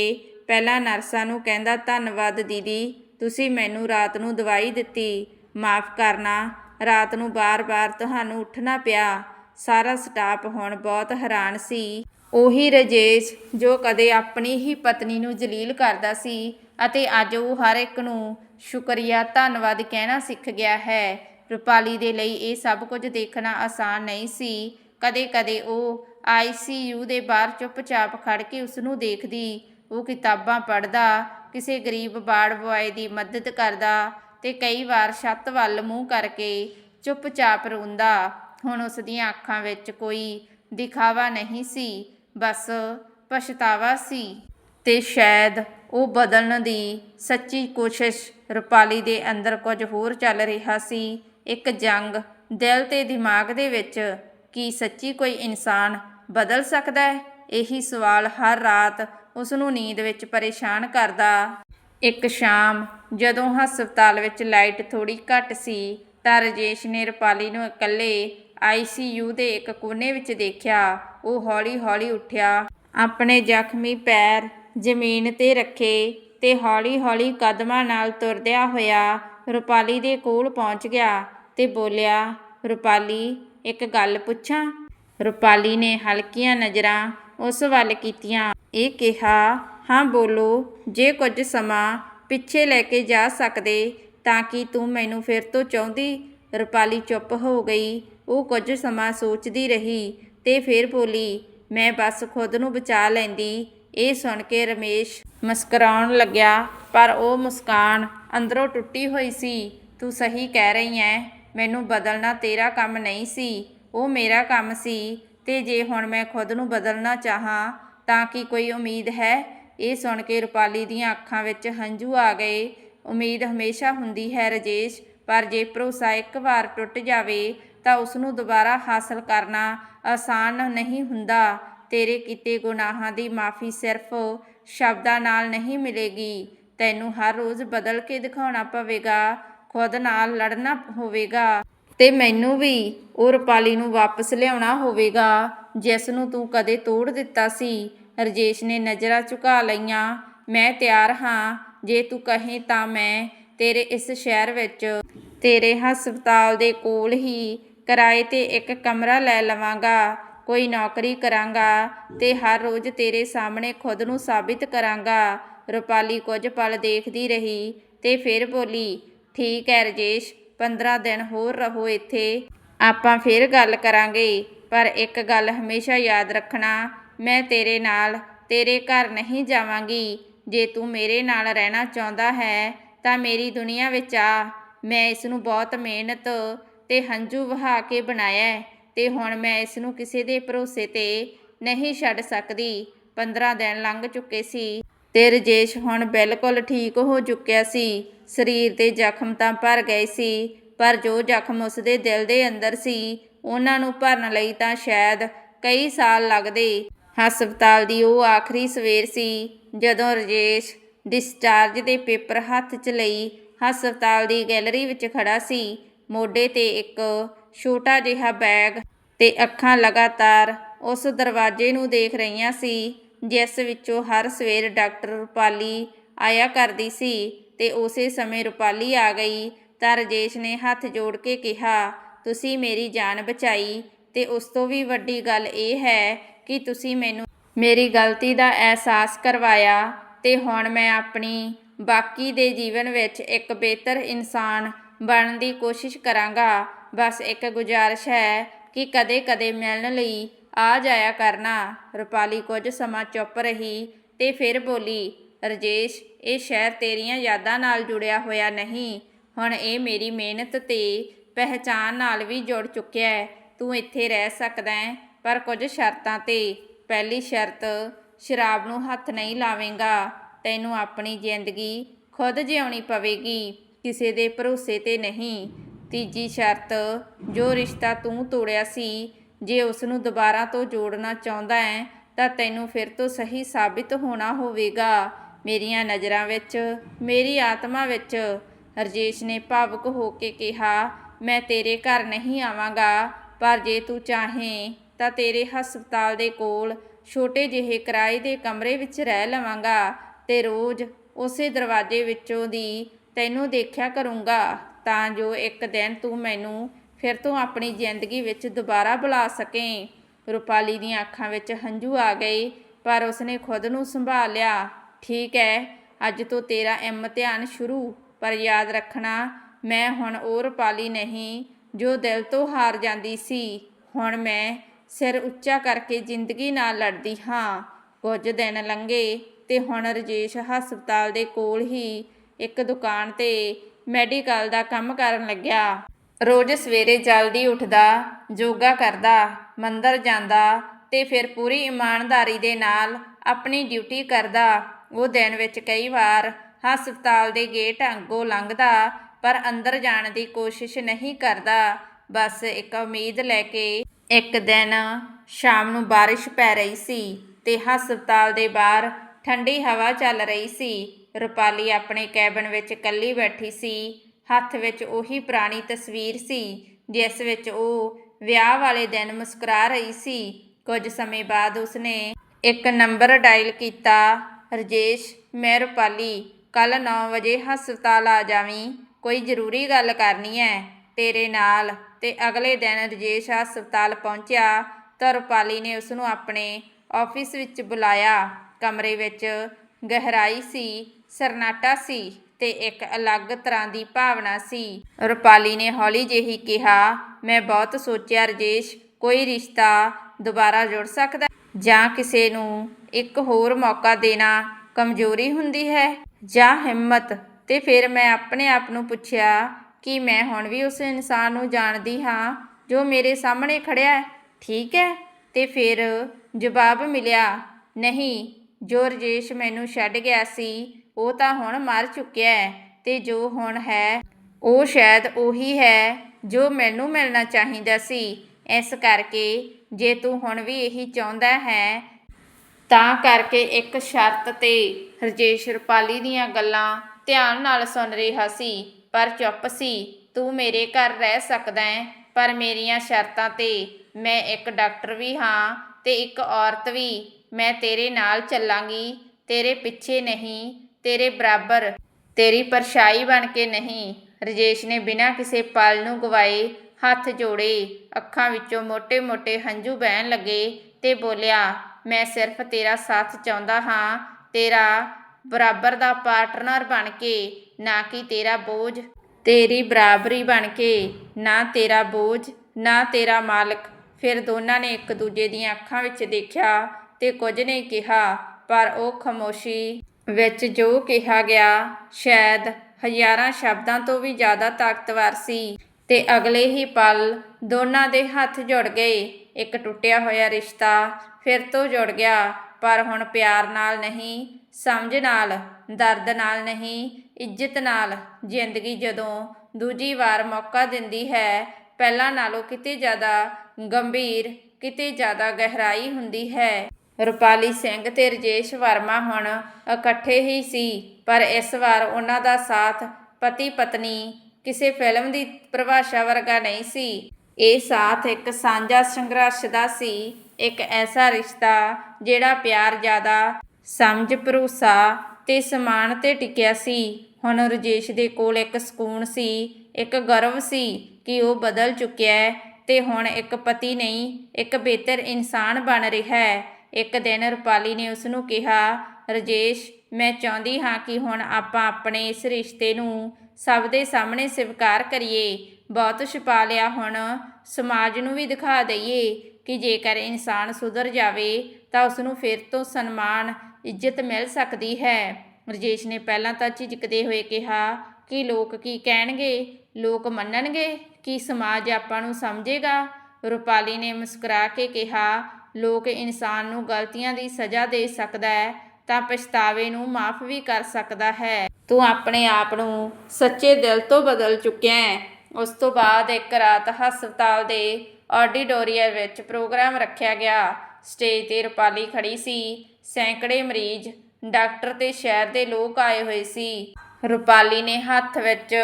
ਪਹਿਲਾਂ ਨਰਸਾਂ ਨੂੰ ਕਹਿੰਦਾ, ਧੰਨਵਾਦ ਦੀਦੀ, ਤੁਸੀਂ ਮੈਨੂੰ ਰਾਤ ਨੂੰ ਦਵਾਈ ਦਿੱਤੀ, ਮਾਫ ਕਰਨਾ ਰਾਤ ਨੂੰ ਬਾਰ-ਬਾਰ ਤੁਹਾਨੂੰ ਉੱਠਣਾ ਪਿਆ। ਸਾਰਾ ਸਟਾਫ ਹੁਣ ਬਹੁਤ ਹੈਰਾਨ ਸੀ। ਉਹੀ ਰਜੇਸ਼, ਜੋ ਕਦੇ ਆਪਣੀ ਹੀ ਪਤਨੀ ਨੂੰ ਜਲੀਲ ਕਰਦਾ ਸੀ ਅਤੇ ਅੱਜ ਉਹ ਹਰ ਇੱਕ ਨੂੰ ਸ਼ੁਕਰੀਆ ਧੰਨਵਾਦ ਕਹਿਣਾ ਸਿੱਖ ਗਿਆ ਹੈ। ਰੁਪਾਲੀ ਦੇ ਲਈ ਇਹ ਸਭ ਕੁਝ ਦੇਖਣਾ ਆਸਾਨ ਨਹੀਂ ਸੀ। ਕਦੇ-ਕਦੇ ਉਹ ਆਈਸੀਯੂ ਦੇ ਬਾਹਰ ਚੁੱਪਚਾਪ ਖੜ ਕੇ ਉਸ ਨੂੰ ਦੇਖਦੀ। ਉਹ ਕਿਤਾਬਾਂ ਪੜ੍ਹਦਾ, ਕਿਸੇ ਗਰੀਬ ਬਾੜ ਬੁਆਏ ਦੀ ਮਦਦ ਕਰਦਾ ਤੇ ਕਈ ਵਾਰ ਛੱਤ ਵੱਲ ਮੂੰਹ ਕਰਕੇ ਚੁੱਪਚਾਪ ਰੋਂਦਾ। ਹੁਣ ਉਸ ਦੀਆਂ ਅੱਖਾਂ ਵਿੱਚ ਕੋਈ ਦਿਖਾਵਾ ਨਹੀਂ ਸੀ, ਬਸ ਪਛਤਾਵਾ ਸੀ। ਤੇ ਸ਼ਾਇਦ ਉਹ ਬਦਲਣ ਦੀ ਸੱਚੀ ਕੋਸ਼ਿਸ਼ ਰੁਪਾਲੀ ਦੇ ਅੰਦਰ ਕੁਝ ਹੋਰ ਚੱਲ ਰਿਹਾ ਸੀ। ਇੱਕ ਜੰਗ ਦਿਲ ਤੇ ਦਿਮਾਗ ਦੇ ਵਿੱਚ ਕੀ ਸੱਚੀ ਕੋਈ ਇਨਸਾਨ ਬਦਲ ਸਕਦਾ ਹੈ? ਇਹੀ ਸਵਾਲ ਹਰ ਰਾਤ ਉਸ ਨੂੰ ਨੀਂਦ ਵਿੱਚ ਪਰੇਸ਼ਾਨ ਕਰਦਾ। ਇੱਕ ਸ਼ਾਮ ਜਦੋਂ ਹਸਪਤਾਲ ਵਿੱਚ ਲਾਈਟ ਥੋੜੀ ਘੱਟ ਸੀ ਤਾਂ ਰਜੇਸ਼ ਨੇ ਰੁਪਾਲੀ ਨੂੰ ਇਕੱਲੇ ਆਈਸੀਯੂ ਦੇ ਇੱਕ ਕੋਨੇ ਵਿੱਚ ਦੇਖਿਆ। ਉਹ ਹੌਲੀ-ਹੌਲੀ ਉੱਠਿਆ। ਆਪਣੇ ਜ਼ਖਮੀ ਪੈਰ ਜ਼ਮੀਨ ਤੇ ਰੱਖੇ ਤੇ ਹੌਲੀ-ਹੌਲੀ ਕਦਮਾਂ ਨਾਲ ਤੁਰਦਿਆ ਹੋਇਆ ਰੁਪਾਲੀ ਦੇ ਕੋਲ ਪਹੁੰਚ ਗਿਆ ਤੇ ਬੋਲਿਆ, ਰੁਪਾਲੀ, ਇੱਕ ਗੱਲ ਪੁੱਛਾਂ? ਰੁਪਾਲੀ ਨੇ ਹਲਕੀਆਂ ਨਜ਼ਰਾਂ ਉਸ ਵੱਲ ਕੀਤੀਆਂ। ਇਹ ਕਿਹਾ, ਹਾਂ, ਬੋਲੋ, ਜੇ ਕੁਝ ਸਮਾਂ ਪਿੱਛੇ ਲੈ ਕੇ ਜਾ ਸਕਦੇ ਤਾਂ ਕਿ ਤੂੰ ਮੈਨੂੰ ਫਿਰ ਤੋਂ ਚਾਹੁੰਦੀ? ਰੁਪਾਲੀ ਚੁੱਪ ਹੋ ਗਈ। ਉਹ ਕੁਝ ਸਮਾਂ ਸੋਚਦੀ ਰਹੀ ਤੇ ਫਿਰ ਬੋਲੀ, ਮੈਂ ਬਸ ਖੁਦ ਨੂੰ ਬਚਾ ਲੈਂਦੀ। ਇਹ ਸੁਣ ਕੇ ਰਮੇਸ਼ ਮੁਸਕਰਾਉਣ ਲੱਗਿਆ, ਪਰ ਉਹ ਮੁਸਕਾਨ ਅੰਦਰੋਂ ਟੁੱਟੀ ਹੋਈ ਸੀ। ਤੂੰ ਸਹੀ ਕਹਿ ਰਹੀ ਐ। ਮੈਨੂੰ ਬਦਲਣਾ ਤੇਰਾ ਕੰਮ ਨਹੀਂ ਸੀ। ਉਹ ਮੇਰਾ ਕੰਮ ਸੀ ਤੇ ਜੇ ਹੁਣ ਮੈਂ ਖੁਦ ਨੂੰ ਬਦਲਣਾ ਚਾਹਾਂ ਤਾਂ ਕੀ ਕੋਈ ਉਮੀਦ ਹੈ? ਇਹ ਸੁਣ ਕੇ ਰੁਪਾਲੀ ਦੀਆਂ ਅੱਖਾਂ ਵਿੱਚ ਹੰਝੂ ਆ ਗਏ। ਉਮੀਦ ਹਮੇਸ਼ਾ ਹੁੰਦੀ ਹੈ ਰਜੇਸ਼, ਪਰ ਜੇ ਭਰੋਸਾ ਇੱਕ ਵਾਰ ਟੁੱਟ ਜਾਵੇ ਤਾਂ ਉਸ ਨੂੰ ਦੁਬਾਰਾ ਹਾਸਲ ਕਰਨਾ ਆਸਾਨ ਨਹੀਂ ਹੁੰਦਾ। ਤੇਰੇ ਕੀਤੇ ਗੁਨਾਹਾਂ ਦੀ ਮਾਫੀ ਸਿਰਫ ਸ਼ਬਦਾਂ ਨਾਲ ਨਹੀਂ ਮਿਲੇਗੀ। ਤੈਨੂੰ ਹਰ ਰੋਜ਼ ਬਦਲ ਕੇ ਦਿਖਾਉਣਾ ਪਵੇਗਾ, ਖੁਦ ਨਾਲ ਲੜਨਾ ਹੋਵੇਗਾ। ਤੇ ਮੈਨੂੰ ਵੀ ਉਹ ਰੁਪਾਲੀ ਨੂੰ ਵਾਪਸ ਲਿਆਉਣਾ ਹੋਵੇਗਾ, ਜਿਸ ਨੂੰ ਤੂੰ ਕਦੇ ਤੋੜ ਦਿੱਤਾ ਸੀ। ਰਜੇਸ਼ ਨੇ ਨਜ਼ਰਾਂ ਝੁਕਾ ਲਈਆਂ। ਮੈਂ ਤਿਆਰ ਹਾਂ। ਜੇ ਤੂੰ ਕਹੇ ਤਾਂ ਮੈਂ ਤੇਰੇ ਇਸ ਸ਼ਹਿਰ ਵਿੱਚ ਤੇਰੇ ਹਸਪਤਾਲ ਦੇ ਕੋਲ ਹੀ ਕਿਰਾਏ ਤੇ ਇੱਕ ਕਮਰਾ ਲੈ ਲਵਾਂਗਾ। ਕੋਈ ਨੌਕਰੀ ਕਰਾਂਗਾ ਤੇ ਹਰ ਰੋਜ਼ ਤੇਰੇ ਸਾਹਮਣੇ ਖੁਦ ਨੂੰ ਸਾਬਿਤ ਕਰਾਂਗਾ। ਰੁਪਾਲੀ ਕੁਝ ਪਲ ਦੇਖਦੀ ਰਹੀ ਤੇ ਫਿਰ ਬੋਲੀ, ਠੀਕ ਹੈ ਰਜੇਸ਼ 15 ਦਿਨ ਹੋਰ ਰਹੋ ਇੱਥੇ। ਆਪਾਂ ਫਿਰ ਗੱਲ ਕਰਾਂਗੇ। ਪਰ ਇੱਕ ਗੱਲ ਹਮੇਸ਼ਾ ਯਾਦ ਰੱਖਣਾ ਮੈਂ ਤੇਰੇ ਨਾਲ, ਤੇਰੇ ਘਰ ਨਹੀਂ ਜਾਵਾਂਗੀ। ਜੇ ਤੂੰ ਮੇਰੇ ਨਾਲ ਰਹਿਣਾ ਚਾਹੁੰਦਾ ਹੈ, ਤਾਂ ਮੇਰੀ ਦੁਨੀਆ ਵਿੱਚ ਆ। ਮੈਂ ਇਸ ਨੂੰ ਬਹੁਤ ਮਿਹਨਤ ਤੇ ਹੰਝੂ ਵਹਾ ਕੇ ਬਣਾਇਆ ਹੈ ਤੇ ਹੁਣ ਮੈਂ ਇਸ ਨੂੰ ਕਿਸੇ ਦੇ ਭਰੋਸੇ ਤੇ ਨਹੀਂ ਛੱਡ ਸਕਦੀ। 15 ਦਿਨ ਲੰਘ ਚੁੱਕੇ ਸੀ ਤੇ ਰਜੇਸ਼ ਹੁਣ ਬਿਲਕੁਲ ਠੀਕ ਹੋ ਚੁੱਕਿਆ ਸੀ। ਸਰੀਰ ਦੇ ਜ਼ਖਮ ਤਾਂ ਭਰ ਗਏ ਸੀ, ਪਰ ਜੋ ਜ਼ਖਮ ਉਸਦੇ ਦਿਲ ਦੇ ਅੰਦਰ ਸੀ, ਉਹਨਾਂ ਨੂੰ ਭਰਨ ਲਈ ਤਾਂ ਸ਼ਾਇਦ ਕਈ ਸਾਲ ਲੱਗਦੇ। ਹਸਪਤਾਲ ਦੀ ਉਹ ਆਖਰੀ ਸਵੇਰ ਸੀ, ਜਦੋਂ ਰਜੇਸ਼ ਡਿਸਚਾਰਜ ਦੇ ਪੇਪਰ ਹੱਥ 'ਚ ਲਈ ਹਸਪਤਾਲ ਦੀ ਗੈਲਰੀ ਵਿੱਚ ਖੜਾ ਸੀ। ਮੋਢੇ ਤੇ ਇੱਕ ਛੋਟਾ ਜਿਹਾ ਬੈਗ ਤੇ ਅੱਖਾਂ ਲਗਾਤਾਰ ਉਸ ਦਰਵਾਜ਼ੇ ਨੂੰ ਦੇਖ ਰਹੀਆਂ ਸੀ, ਜਿਸ ਵਿੱਚੋਂ ਹਰ ਸਵੇਰ ਡਾਕਟਰ ਰੁਪਾਲੀ ਆਇਆ ਕਰਦੀ ਸੀ ਤੇ ਉਸੇ ਸਮੇਂ ਰੁਪਾਲੀ ਆ ਗਈ। ਤਾਂ ਰਜੇਸ਼ ਨੇ ਹੱਥ ਜੋੜ ਕੇ ਕਿਹਾ, ਤੁਸੀਂ ਮੇਰੀ ਜਾਨ ਬਚਾਈ ਤੇ ਉਸ ਤੋਂ ਵੀ ਵੱਡੀ ਗੱਲ ਇਹ ਹੈ ਕਿ ਤੁਸੀਂ ਮੈਨੂੰ ਮੇਰੀ ਗਲਤੀ ਦਾ ਅਹਿਸਾਸ ਕਰਵਾਇਆ ਤੇ ਹੁਣ ਮੈਂ ਆਪਣੀ ਬਾਕੀ ਦੇ ਜੀਵਨ ਵਿੱਚ ਇੱਕ ਬਿਹਤਰ ਇਨਸਾਨ ਬਣਨ ਦੀ ਕੋਸ਼ਿਸ਼ ਕਰਾਂਗਾ। ਬਸ ਇੱਕ ਗੁਜ਼ਾਰਿਸ਼ ਹੈ ਕਿ ਕਦੇ-ਕਦੇ ਮਿਲਣ ਲਈ ਆ ਜਾਇਆ ਕਰਨਾ। ਰੁਪਾਲੀ ਕੁਝ ਸਮਾਂ ਚੁੱਪ ਰਹੀ ਤੇ ਫਿਰ ਬੋਲੀ, ਰਜੇਸ਼, ਇਹ ਸ਼ਹਿਰ ਤੇਰੀਆਂ ਯਾਦਾਂ ਨਾਲ ਜੁੜਿਆ ਹੋਇਆ ਨਹੀਂ। ਹੁਣ ਇਹ ਮੇਰੀ ਮਿਹਨਤ ਤੇ ਪਹਿਚਾਨ ਨਾਲ ਵੀ ਜੁੜ ਚੁੱਕਿਆ ਹੈ। ਤੂੰ ਇੱਥੇ ਰਹਿ ਸਕਦਾ ਹੈ। ਪਰ ਕੁਝ ਸ਼ਰਤਾਂ ਤੇ ਪਹਿਲੀ ਸ਼ਰਤ, ਸ਼ਰਾਬ ਨੂੰ ਹੱਥ ਨਹੀਂ ਲਾਵੇਂਗਾ। ਤੈਨੂੰ ਆਪਣੀ ਜ਼ਿੰਦਗੀ ਖੁਦ ਜਿਉਣੀ ਪਵੇਗੀ, ਕਿਸੇ ਦੇ ਭਰੋਸੇ ਤੇ ਨਹੀਂ। ਤੀਜੀ ਸ਼ਰਤ, ਜੋ ਰਿਸ਼ਤਾ ਤੂੰ ਤੋੜਿਆ ਸੀ, ਜੇ ਉਸ ਨੂੰ ਦੁਬਾਰਾ ਤੋਂ ਜੋੜਨਾ ਚਾਹੁੰਦਾ ਹੈ ਤਾਂ ਤੈਨੂੰ ਫਿਰ ਤੋਂ ਸਹੀ ਸਾਬਿਤ ਹੋਣਾ ਹੋਵੇਗਾ। ਮੇਰੀਆਂ ਨਜ਼ਰਾਂ ਵਿੱਚ, ਮੇਰੀ ਆਤਮਾ ਵਿੱਚ, ਹਰਜੇਸ਼ ਨੇ ਭਾਵੁਕ ਹੋ ਕੇ ਕਿਹਾ, ਮੈਂ ਤੇਰੇ ਘਰ ਨਹੀਂ ਆਵਾਂਗਾ, ਪਰ ਜੇ ਤੂੰ ਚਾਹੇ ਤਾਂ ਤੇਰੇ ਹਸਪਤਾਲ ਦੇ ਕੋਲ ਛੋਟੇ ਜਿਹੇ ਕਿਰਾਏ ਦੇ ਕਮਰੇ ਵਿੱਚ ਰਹਿ ਲਵਾਂਗਾ ਤੇ ਰੋਜ਼ ਉਸੇ ਦਰਵਾਜ਼ੇ ਵਿੱਚੋਂ ਦੀ ਤੈਨੂੰ ਦੇਖਿਆ ਕਰੂੰਗਾ। ਤਾਂ ਜੋ ਇੱਕ ਦਿਨ ਤੂੰ ਮੈਨੂੰ ਫਿਰ ਤੋਂ ਆਪਣੀ ਜ਼ਿੰਦਗੀ ਵਿੱਚ ਦੁਬਾਰਾ ਬੁਲਾ ਸਕੇ। ਰੁਪਾਲੀ ਦੀਆਂ ਅੱਖਾਂ ਵਿੱਚ ਹੰਝੂ ਆ ਗਏ, ਪਰ ਉਸਨੇ ਖੁਦ ਨੂੰ ਸੰਭਾਲ ਲਿਆ। ਠੀਕ ਹੈ ਅੱਜ ਤੋਂ ਤੇਰਾ ਇਮਤਿਹਾਨ ਸ਼ੁਰੂ, ਪਰ ਯਾਦ ਰੱਖਣਾ, ਮੈਂ ਹੁਣ ਉਹ ਰੁਪਾਲੀ ਨਹੀਂ, ਜੋ ਦਿਲ ਤੋਂ ਹਾਰ ਜਾਂਦੀ ਸੀ। ਹੁਣ ਮੈਂ ਸਿਰ ਉੱਚਾ ਕਰਕੇ ਜ਼ਿੰਦਗੀ ਨਾਲ ਲੜਦੀ, ਹਾਂ, ਕੁਝ ਦਿਨ ਲੰਘੇ ਤੇ ਹੁਣ ਰਜੇਸ਼ ਹਸਪਤਾਲ ਦੇ ਕੋਲ ਹੀ ਇੱਕ ਦੁਕਾਨ ਤੇ ਮੈਡੀਕਲ ਦਾ ਕੰਮ ਕਰਨ ਲੱਗਿਆ। ਰੋਜ਼ ਸਵੇਰੇ ਜਲਦੀ ਉੱਠਦਾ, ਯੋਗਾ ਕਰਦਾ, ਮੰਦਰ ਜਾਂਦਾ ਤੇ ਫਿਰ ਪੂਰੀ ਇਮਾਨਦਾਰੀ ਦੇ ਨਾਲ ਆਪਣੀ ਡਿਊਟੀ ਕਰਦਾ। ਉਹ ਦਿਨ ਵਿੱਚ ਕਈ ਵਾਰ ਹਸਪਤਾਲ ਦੇ ਗੇਟ ਅੱਗੋਂ ਲੰਘਦਾ, ਪਰ ਅੰਦਰ ਜਾਣ ਦੀ ਕੋਸ਼ਿਸ਼ ਨਹੀਂ ਕਰਦਾ। ਬਸ ਇੱਕ ਉਮੀਦ ਲੈ ਕੇ ਇੱਕ ਦਿਨ ਸ਼ਾਮ ਨੂੰ ਬਾਰਿਸ਼ ਪੈ ਰਹੀ ਸੀ ਤੇ ਹਸਪਤਾਲ ਦੇ ਬਾਹਰ ਠੰਡੀ ਹਵਾ ਚੱਲ ਰਹੀ ਸੀ। ਰੁਪਾਲੀ ਆਪਣੇ ਕੈਬਨ ਵਿੱਚ ਇਕੱਲੀ ਬੈਠੀ ਸੀ। ਹੱਥ ਵਿੱਚ ਉਹੀ ਪੁਰਾਣੀ ਤਸਵੀਰ ਸੀ, ਜਿਸ ਵਿੱਚ ਉਹ ਵਿਆਹ ਵਾਲੇ ਦਿਨ ਮੁਸਕਰਾ ਰਹੀ ਸੀ। ਕੁਝ ਸਮੇਂ ਬਾਅਦ ਉਸਨੇ ਇੱਕ ਨੰਬਰ ਡਾਇਲ ਕੀਤਾ, ਰਜੇਸ਼, ਮੈਂ ਰੁਪਾਲੀ ਕੱਲ 9 ਵਜੇ ਹਸਪਤਾਲ ਆ ਜਾਵੀਂ, ਕੋਈ ਜ਼ਰੂਰੀ ਗੱਲ ਕਰਨੀ ਹੈ? ਤੇਰੇ ਨਾਲ। ਤੇ ਅਗਲੇ ਦਿਨ ਰਜੇਸ਼ ਹਸਪਤਾਲ ਪਹੁੰਚਿਆ। ਤਾਂ ਰੁਪਾਲੀ ਨੇ ਉਸ ਨੂੰ ਆਪਣੇ ਆਫਿਸ ਵਿੱਚ ਬੁਲਾਇਆ। ਕਮਰੇ ਵਿੱਚ ਗਹਿਰਾਈ ਸੀ, ਸਰਨਾਟਾ ਸੀ ਤੇ ਇੱਕ ਅਲੱਗ ਤਰ੍ਹਾਂ ਦੀ ਭਾਵਨਾ ਸੀ। ਰੁਪਾਲੀ ਨੇ ਹੌਲੀ ਜਿਹੀ ਕਿਹਾ, ਮੈਂ ਬਹੁਤ ਸੋਚਿਆ ਰਜੇਸ਼, ਕੋਈ ਰਿਸ਼ਤਾ ਦੁਬਾਰਾ ਜੁੜ ਸਕਦਾ ਜਾਂ ਕਿਸੇ ਨੂੰ ਇੱਕ ਹੋਰ ਮੌਕਾ ਦੇਣਾ ਕਮਜ਼ੋਰੀ ਹੁੰਦੀ ਹੈ? ਜਾਂ ਹਿੰਮਤ? ਤੇ ਫਿਰ ਮੈਂ ਆਪਣੇ ਆਪ ਨੂੰ ਪੁੱਛਿਆ ਕਿ ਮੈਂ ਹੁਣ ਵੀ ਉਸ ਇਨਸਾਨ ਨੂੰ ਜਾਣਦੀ ਹਾਂ, ਜੋ ਮੇਰੇ ਸਾਹਮਣੇ ਖੜਿਆ ਹੈ, ਠੀਕ ਹੈ? ਤੇ ਫਿਰ ਜਵਾਬ ਮਿਲਿਆ, ਨਹੀਂ, ਜੋ ਰਜੇਸ਼ ਮੈਨੂੰ ਛੱਡ ਗਿਆ ਸੀ, ਉਹ ਤਾਂ ਹੁਣ ਮਰ ਚੁੱਕਿਆ ਹੈ, ਤੇ ਜੋ ਹੁਣ ਹੈ, ਉਹ ਸ਼ਾਇਦ ਉਹੀ ਹੈ, ਜੋ ਮੈਨੂੰ ਮਿਲਣਾ ਚਾਹੀਦਾ ਸੀ। ਇਸ ਕਰਕੇ ਜੇ ਤੂੰ ਹੁਣ ਵੀ ਇਹੀ ਚਾਹੁੰਦਾ ਹੈ, ਤਾਂ ਕਰਕੇ ਇੱਕ ਸ਼ਰਤ ਤੇ ਰਜੇਸ਼ ਰੁਪਾਲੀ ਦੀਆਂ ਗੱਲਾਂ ਧਿਆਨ ਨਾਲ ਸੁਣ ਰਿਹਾ ਸੀ। ਪਰ ਚੁੱਪ ਸੀ। ਤੂੰ ਮੇਰੇ ਘਰ ਰਹਿ ਸਕਦਾ ਹੈ, ਪਰ ਮੇਰੀਆਂ ਸ਼ਰਤਾਂ ਤੇ ਮੈਂ ਇੱਕ ਡਾਕਟਰ ਵੀ ਹਾਂ ਤੇ ਇੱਕ ਔਰਤ ਵੀ। ਮੈਂ ਤੇਰੇ ਨਾਲ ਚੱਲਾਂਗੀ, ਤੇਰੇ ਪਿੱਛੇ ਨਹੀਂ, ਤੇਰੇ ਬਰਾਬਰ। ਤੇਰੀ ਪਰਛਾਈ ਬਣ ਕੇ ਨਹੀਂ। ਰਜੇਸ਼ ਨੇ ਬਿਨਾਂ ਕਿਸੇ ਪਲ ਨੂੰ ਗਵਾਏ ਹੱਥ ਜੋੜੇ, ਅੱਖਾਂ ਵਿੱਚੋਂ ਮੋਟੇ ਮੋਟੇ ਹੰਝੂ ਬਹਿਣ ਲੱਗੇ ਤੇ ਬੋਲਿਆ, ਮੈਂ ਸਿਰਫ ਤੇਰਾ ਸਾਥ ਚਾਹੁੰਦਾ ਹਾਂ, ਤੇਰਾ ਬਰਾਬਰ ਦਾ ਪਾਰਟਨਰ ਬਣ ਕੇ ਨਾ ਕਿ ਤੇਰਾ ਬੋਝ। ਤੇਰੀ ਬਰਾਬਰੀ ਬਣ ਕੇ ਨਾ ਤੇਰਾ ਬੋਝ, ਨਾ ਤੇਰਾ ਮਾਲਕ। ਫਿਰ ਦੋਨਾਂ ਨੇ ਇੱਕ ਦੂਜੇ ਦੀਆਂ ਅੱਖਾਂ ਵਿੱਚ ਦੇਖਿਆ ਤੇ ਕੁਝ ਨਹੀਂ ਕਿਹਾ, ਪਰ ਉਹ ਖਾਮੋਸ਼ੀ ਵਿੱਚ ਜੋ ਕਿਹਾ ਗਿਆ, ਸ਼ਾਇਦ ਹਜ਼ਾਰਾਂ ਸ਼ਬਦਾਂ ਤੋਂ ਵੀ ਜ਼ਿਆਦਾ ਤਾਕਤਵਰ ਸੀ। ਤੇ ਅਗਲੇ ਹੀ ਪਲ ਦੋਨਾਂ ਦੇ ਹੱਥ ਜੁੜ ਗਏ। ਇੱਕ ਟੁੱਟਿਆ ਹੋਇਆ ਰਿਸ਼ਤਾ ਫਿਰ ਤੋਂ ਜੁੜ ਗਿਆ, ਪਰ ਹੁਣ ਪਿਆਰ ਨਾਲ ਨਹੀਂ ਸਮਝ ਨਾਲ, ਦਰਦ ਨਾਲ ਨਹੀਂ, ਇੱਜ਼ਤ ਨਾਲ ਜ਼ਿੰਦਗੀ ਜਦੋਂ ਦੂਜੀ ਵਾਰ ਮੌਕਾ ਦਿੰਦੀ ਹੈ, ਪਹਿਲਾਂ ਨਾਲੋਂ ਕਿਤੇ ਜ਼ਿਆਦਾ ਗੰਭੀਰ, ਕਿਤੇ ਜ਼ਿਆਦਾ ਗਹਿਰਾਈ ਹੁੰਦੀ ਹੈ। ਰੁਪਾਲੀ ਸਿੰਘ ਤੇ ਰਜੇਸ਼ ਵਰਮਾ ਹੁਣ ਇਕੱਠੇ ਹੀ ਸੀ, ਪਰ ਇਸ ਵਾਰ ਉਹਨਾਂ ਦਾ ਸਾਥ ਪਤੀ ਪਤਨੀ ਕਿਸੇ ਫਿਲਮ ਦੀ ਪਰਿਭਾਸ਼ਾ ਵਰਗਾ ਨਹੀਂ ਸੀ। ਇਹ ਸਾਥ ਇੱਕ ਸਾਂਝਾ ਸੰਘਰਸ਼ ਦਾ ਸੀ, ਇੱਕ ਐਸਾ ਰਿਸ਼ਤਾ ਜਿਹੜਾ ਪਿਆਰ ਜ਼ਿਆਦਾ ਸਮਝ ਭਰੋਸਾ ਤੇ ਸਮਾਨ ਤੇ ਟਿਕਿਆ ਸੀ। ਹੁਣ ਰਜੇਸ਼ ਦੇ ਕੋਲ ਇੱਕ ਸਕੂਨ ਸੀ, ਇੱਕ ਗਰਵ ਸੀ ਕਿ ਉਹ ਬਦਲ ਚੁੱਕਿਆ ਹੈ ਤੇ ਹੁਣ ਇੱਕ ਪਤੀ ਨਹੀਂ, ਇੱਕ ਬਿਹਤਰ ਇਨਸਾਨ ਬਣ ਰਿਹਾ ਹੈ। ਇੱਕ ਦਿਨ ਰੁਪਾਲੀ ਨੇ ਉਸ ਨੂੰ ਕਿਹਾ, ਰਜੇਸ਼, ਮੈਂ ਚਾਹੁੰਦੀ ਹਾਂ ਕਿ ਹੁਣ ਆਪਾਂ ਆਪਣੇ ਇਸ ਰਿਸ਼ਤੇ ਨੂੰ ਸਭ ਦੇ ਸਾਹਮਣੇ ਸਵੀਕਾਰ ਕਰੀਏ। ਬਹੁਤ ਛੁਪਾ ਲਿਆ ਹੁਣ, ਸਮਾਜ ਨੂੰ ਵੀ ਦਿਖਾ ਦਈਏ ਕਿ ਜੇਕਰ ਇਨਸਾਨ ਸੁਧਰ ਜਾਵੇ ਤਾਂ ਉਸ ਨੂੰ ਫਿਰ ਤੋਂ ਸਨਮਾਨ ਇੱਜ਼ਤ ਮਿਲ ਸਕਦੀ ਹੈ। ਰਜੇਸ਼ ਨੇ ਪਹਿਲਾਂ ਤਾਂ ਝਿਜਕਦੇ ਹੋਏ ਕਿਹਾ, ਕਿ ਲੋਕ ਕੀ ਕਹਿਣਗੇ? ਲੋਕ ਮੰਨਣਗੇ? ਕਿ ਸਮਾਜ ਆਪਾਂ ਨੂੰ ਸਮਝੇਗਾ? ਰੁਪਾਲੀ ਨੇ ਮੁਸਕਰਾ ਕੇ ਕਿਹਾ, ਲੋਕ ਇਨਸਾਨ ਨੂੰ ਗਲਤੀਆਂ ਦੀ ਸਜ਼ਾ ਦੇ ਸਕਦਾ ਹੈ, ਤਾਂ ਪਛਤਾਵੇ ਨੂੰ ਮਾਫ ਵੀ ਕਰ ਸਕਦਾ ਹੈ। ਤੂੰ ਆਪਣੇ ਆਪ ਨੂੰ ਸੱਚੇ ਦਿਲ ਤੋਂ ਬਦਲ ਚੁੱਕਿਆ ਹੈ। ਉਸ ਤੋਂ ਬਾਅਦ ਇੱਕ ਰਾਤ ਹਸਪਤਾਲ ਦੇ ਆਡੀਟੋਰੀਅਮ ਵਿੱਚ ਪ੍ਰੋਗਰਾਮ ਰੱਖਿਆ ਗਿਆ। ਸਟੇਜ ਤੇ ਰੁਪਾਲੀ ਖੜੀ ਸੀ। ਸੈਂਕੜੇ ਮਰੀਜ਼ ਡਾਕਟਰ ਤੇ ਸ਼ਹਿਰ ਦੇ ਲੋਕ ਆਏ ਹੋਏ ਸੀ। ਰੁਪਾਲੀ ਨੇ ਹੱਥ ਵਿੱਚ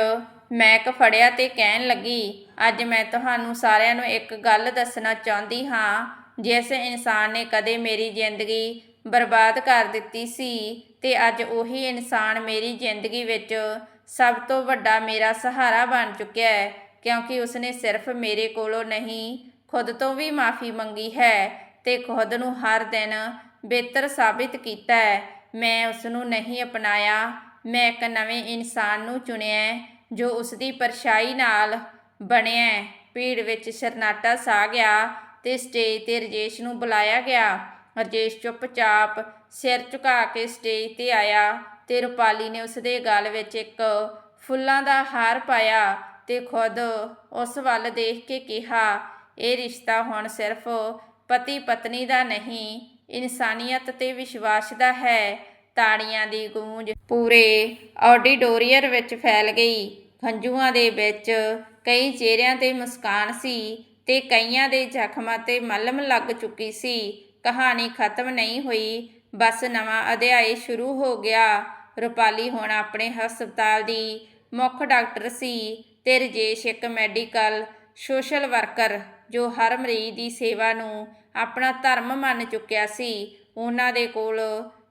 ਮੈਕ ਫੜਿਆ ਤੇ ਕਹਿਣ ਲੱਗੀ, ਅੱਜ ਮੈਂ ਤੁਹਾਨੂੰ ਸਾਰਿਆਂ ਨੂੰ ਇੱਕ ਗੱਲ ਦੱਸਣਾ ਚਾਹੁੰਦੀ ਹਾਂ। ਜਿਸ ਇਨਸਾਨ ਨੇ ਕਦੇ ਮੇਰੀ ਜ਼ਿੰਦਗੀ ਬਰਬਾਦ ਕਰ ਦਿੱਤੀ ਸੀ ਤੇ ਅੱਜ ਉਹੀ ਇਨਸਾਨ ਮੇਰੀ ਜ਼ਿੰਦਗੀ ਵਿੱਚ ਸਭ ਤੋਂ ਵੱਡਾ ਮੇਰਾ ਸਹਾਰਾ ਬਣ ਚੁੱਕਿਆ ਹੈ, ਕਿਉਂਕਿ ਉਸਨੇ ਸਿਰਫ ਮੇਰੇ ਕੋਲੋਂ ਨਹੀਂ, ਖੁਦ ਤੋਂ ਵੀ ਮਾਫੀ ਮੰਗੀ ਹੈ ਤੇ ਖੁਦ ਨੂੰ ਹਰ ਦਿਨ ਬਿਹਤਰ ਸਾਬਿਤ ਕੀਤਾ ਹੈ। ਮੈਂ ਉਸ ਨੂੰ ਨਹੀਂ ਅਪਣਾਇਆ। ਮੈਂ ਇੱਕ ਨਵੇਂ ਇਨਸਾਨ ਨੂੰ ਚੁਣਿਆ ਜੋ ਉਸ ਦੀ ਪਰਛਾਈ ਨਾਲ ਬਣਿਆ ਭੀੜ ਵਿੱਚ ਸਰਨਾਟਾ ਸਾ ਗਿਆ ਤੇ ਸਟੇਜ ਤੇ ਰਜੇਸ਼ ਨੂੰ ਬੁਲਾਇਆ ਗਿਆ। ਰਜੇਸ਼ ਚੁੱਪਚਾਪ ਸਿਰ ਝੁਕਾ ਕੇ ਸਟੇਜ ਤੇ ਆਇਆ ਤੇ ਰੁਪਾਲੀ ਨੇ ਉਸ ਦੇ ਗਲ ਵਿੱਚ ਇੱਕ ਫੁੱਲਾਂ ਦਾ ਹਾਰ ਪਾਇਆ ਤੇ ਖੁਦ ਉਸ ਵੱਲ ਦੇਖ ਕੇ ਕਿਹਾ, ਇਹ ਰਿਸ਼ਤਾ ਹੁਣ ਸਿਰਫ ਪਤੀ ਪਤਨੀ ਦਾ ਨਹੀਂ ਇਨਸਾਨੀਅਤ ਤੇ ਵਿਸ਼ਵਾਸ ਦਾ ਹੈ। ਤਾੜੀਆਂ ਦੀ ਗੂੰਜ ਪੂਰੇ ਆਡੀਟੋਰੀਅਮ ਵਿੱਚ ਫੈਲ ਗਈ। ਖੰਜੂਆਂ ਦੇ ਵਿੱਚ ਕਈ ਚਿਹਰਿਆਂ ਤੇ ਮੁਸਕਾਨ ਸੀ ਤੇ ਕਈਆਂ ਦੇ ਜ਼ਖਮਾਂ ਤੇ ਮਲਮ ਲੱਗ ਚੁੱਕੀ ਸੀ। ਕਹਾਣੀ ਖਤਮ ਨਹੀਂ ਹੋਈ। ਬਸ ਨਵਾਂ ਅਧਿਆਇ ਸ਼ੁਰੂ ਹੋ ਗਿਆ। ਰੁਪਾਲੀ ਹੁਣ ਆਪਣੇ ਹਸਪਤਾਲ ਦੀ ਮੁੱਖ ਡਾਕਟਰ ਸੀ ਤੇ ਰਜੇਸ਼ ਇੱਕ ਮੈਡੀਕਲ ਸੋਸ਼ਲ ਵਰਕਰ ਜੋ ਹਰ ਮਰੀਜ਼ ਦੀ ਸੇਵਾ ਨੂੰ ਆਪਣਾ ਧਰਮ ਮੰਨ ਚੁੱਕਿਆ ਸੀ। ਉਹਨਾਂ ਦੇ ਕੋਲ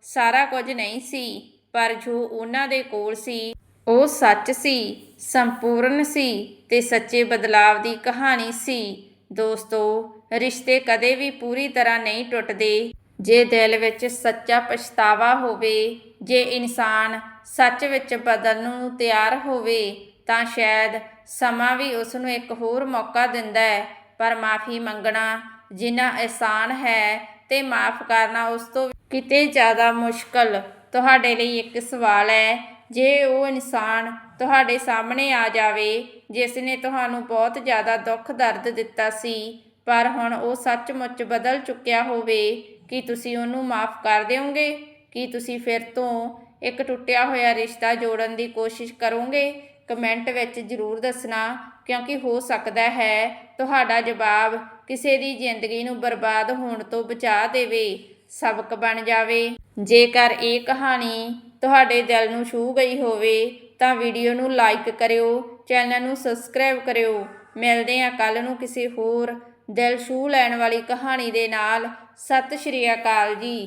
ਸਾਰਾ ਕੁਝ ਨਹੀਂ ਸੀ, ਪਰ ਜੋ ਉਹਨਾਂ ਦੇ ਕੋਲ ਸੀ, ਉਹ ਸੱਚ ਸੀ, ਸੰਪੂਰਨ ਸੀ ਤੇ ਸੱਚੇ ਬਦਲਾਵ ਦੀ ਕਹਾਣੀ ਸੀ। ਦੋਸਤੋ, ਰਿਸ਼ਤੇ ਕਦੇ ਵੀ ਪੂਰੀ ਤਰ੍ਹਾਂ ਨਹੀਂ ਟੁੱਟਦੇ। ਜੇ ਦਿਲ ਵਿੱਚ ਸੱਚਾ ਪਛਤਾਵਾ ਹੋਵੇ, ਜੇ ਇਨਸਾਨ ਸੱਚ ਵਿੱਚ ਬਦਲਣ ਨੂੰ ਤਿਆਰ ਹੋਵੇ, ਤਾਂ ਸ਼ਾਇਦ ਸਮਾਂ ਵੀ ਉਸ ਨੂੰ ਇੱਕ ਹੋਰ ਮੌਕਾ ਦਿੰਦਾ ਹੈ। ਪਰ ਮਾਫੀ ਮੰਗਣਾ ਜਿੰਨਾ ਆਸਾਨ ਹੈ ਤੇ ਮਾਫ ਕਰਨਾ ਉਸ ਤੋਂ ਕਿਤੇ ਜ਼ਿਆਦਾ ਮੁਸ਼ਕਲ। ਤੁਹਾਡੇ ਲਈ ਇੱਕ ਸਵਾਲ ਹੈ, ਜੇ ਉਹ ਇਨਸਾਨ ਤੁਹਾਡੇ ਸਾਹਮਣੇ ਆ ਜਾਵੇ ਜਿਸ ਨੇ ਤੁਹਾਨੂੰ ਬਹੁਤ ਜ਼ਿਆਦਾ ਦੁੱਖ ਦਰਦ ਦਿੱਤਾ ਸੀ, ਪਰ ਹੁਣ ਉਹ ਸੱਚਮੁੱਚ ਬਦਲ ਚੁੱਕਿਆ ਹੋਵੇ, ਕੀ ਤੁਸੀਂ ਉਹਨੂੰ ਮਾਫ ਕਰ ਦਿਓਗੇ? ਕੀ ਤੁਸੀਂ ਫਿਰ ਤੋਂ ਇੱਕ ਟੁੱਟਿਆ ਹੋਇਆ ਰਿਸ਼ਤਾ ਜੋੜਨ ਦੀ ਕੋਸ਼ਿਸ਼ ਕਰੋਗੇ? ਕਮੈਂਟ ਵਿੱਚ ਜ਼ਰੂਰ ਦੱਸਣਾ, ਕਿਉਂਕਿ ਹੋ ਸਕਦਾ ਹੈ ਤੁਹਾਡਾ ਜਵਾਬ ਕਿਸੇ ਦੀ ਜ਼ਿੰਦਗੀ ਨੂੰ ਬਰਬਾਦ ਹੋਣ ਤੋਂ ਬਚਾ ਦੇਵੇ, ਸਬਕ ਬਣ ਜਾਵੇ। ਜੇਕਰ ਇਹ ਕਹਾਣੀ ਤੁਹਾਡੇ ਦਿਲ ਨੂੰ ਛੂਹ ਗਈ ਹੋਵੇ, ਤਾਂ ਵੀਡੀਓ ਨੂੰ ਲਾਈਕ ਕਰਿਓ, ਚੈਨਲ ਨੂੰ ਸਬਸਕ੍ਰਾਈਬ ਕਰਿਓ। ਮਿਲਦੇ ਹਾਂ ਕੱਲ ਨੂੰ ਕਿਸੇ ਹੋਰ ਦਿਲ ਛੂਹ ਲੈਣ ਵਾਲੀ ਕਹਾਣੀ ਦੇ ਨਾਲ। ਸਤਿ ਸ਼੍ਰੀ ਅਕਾਲ ਜੀ।